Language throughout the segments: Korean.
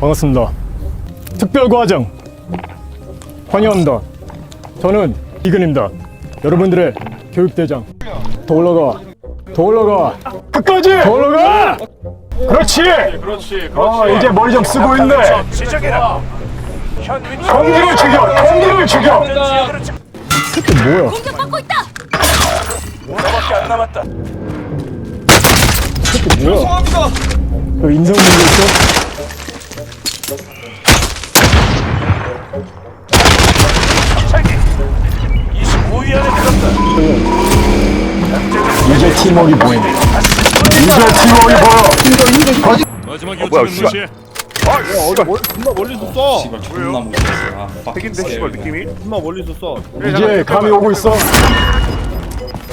반갑습니다. 특별과정 환영합니다. 저는 이근입니다. 여러분들의 교육대장. 더 올라가. 더 올라가. 끝까지. 더 올라가. 그렇지. 그렇지, 어, 이제 머리 좀 쓰고 있네. 지적이라. 현윈 공기를 죽여. 공기를 죽여. 새끼 뭐야? 공격받고 있다. 너밖에 안 남았다. 새끼 뭐야? 너 인성 문제 있어? 차기. 25위 안에 들었다. 이제 팀워크 보이네. 이제 팀워크 보여. 마지막 뭐야, 요청은 씨발. 무시해. 아, 씨발. 존나 멀리서 써. 씨발 존나. 아, 핵인데, 씨발 느낌이. 존나 멀리서 써. 이제 감이 오고 있어.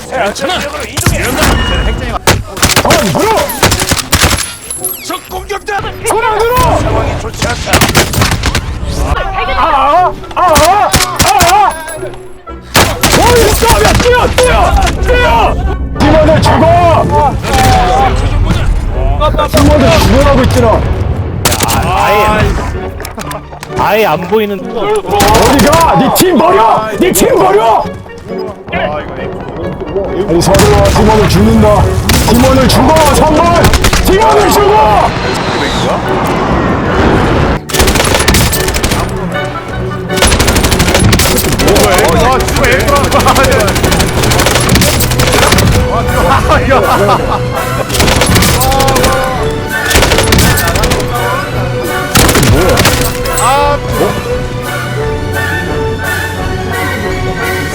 새 안전지역으로 이동해. 좋지 않다. 어이 싸면 뛰어 뛰어 뛰어. 팀원들 죽어. 팀원들 죽어가고 있잖아. 아예 안 보이는. 어디가? 네 팀 버려! 네 팀 버려! 아니 서로와 팀원을 죽는다 팀원을 죽어 선발!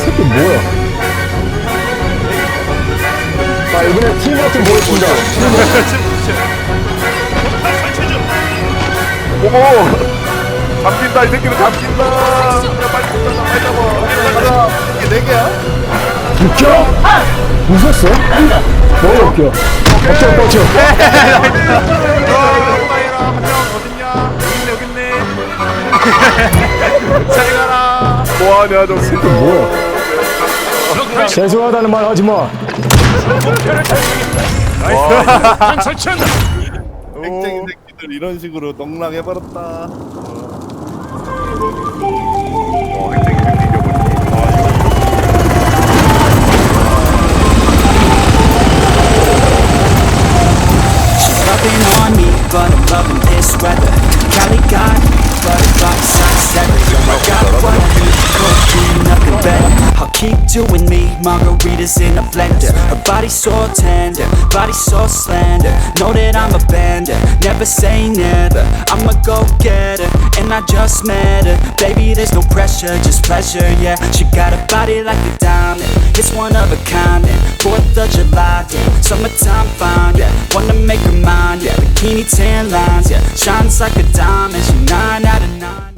새끼 뭐야? 자 이번에 팀워크 좀 보여준다 오. 잡힌다 이 새끼는 잡힌다. 야, 빨리 잡자, 빨리 잡아. 가자. 이게 네 개야? 웃겨? 웃었어? 너무 웃겨 뻗쳐 뻗쳐 뭐하냐 저기 뭐야? 죄송하다는 말 하지 마. 난 설치한다. 땡땡이 새끼들 이런 식으로 농락해버렸다. But I'm loving this weather. Cali got butterfly sunset. Yo, I got what I need, cocaine, nothing better. I'll keep doing me, margaritas in a blender. Her body so tender, body so slender. Know that I'm a bender, never say never. I'm a go-getter, and I just met her. Baby, there's no pressure, just pleasure, yeah. She got a body like a diamond, it's one of a kind. Fourth of July, yeah. Summertime fine, yeah. Wanna make tan lines, yeah. Shines like a diamond, she nine out of nine.